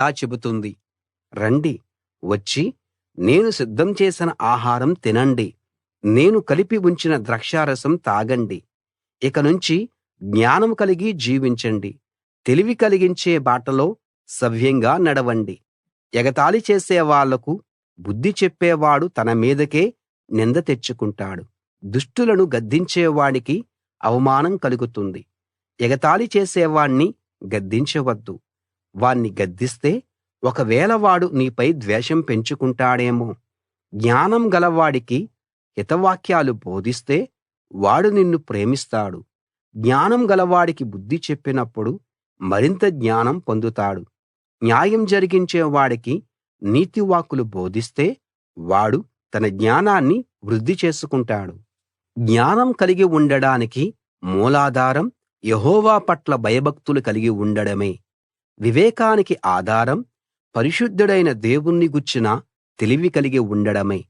ఇలా చెబుతుంది రండి వచ్చి నేను సిద్ధం చేసిన ఆహారం తినండి. నేను కలిపి ఉంచిన ద్రాక్షారసం తాగండి. ఇకనుంచి జ్ఞానం కలిగి జీవించండి. తెలివి కలిగించే బాటలో సవ్యంగా నడవండి. ఎగతాళి చేసేవాళ్ళకు బుద్ధి చెప్పేవాడు తన మీదకే నింద తెచ్చుకుంటాడు. దుష్టులను గద్దించేవాడికి అవమానం కలుగుతుంది. ఎగతాళి చేసేవాణ్ణి గద్దించవద్దు. వాణ్ణి గద్దిస్తే ఒకవేళ వాడు నీపై ద్వేషం పెంచుకుంటాడేమో. జ్ఞానం గలవాడికి హితవాక్యాలు బోధిస్తే వాడు నిన్ను ప్రేమిస్తాడు. జ్ఞానం గలవాడికి బుద్ధి చెప్పినప్పుడు మరింత జ్ఞానం పొందుతాడు. న్యాయం జరిగించే వాడికి నీతి వాక్కులు బోధిస్తే వాడు తన జ్ఞానాన్ని వృద్ధి చేసుకుంటాడు. జ్ఞానం కలిగి ఉండడానికి మూలాధారం యెహోవా పట్ల భయభక్తులు కలిగి ఉండడమే. వివేకానికి ఆధారం పరిశుద్ధుడైన దేవుణ్ణి గూర్చిన తెలివి కలిగి ఉండడమే.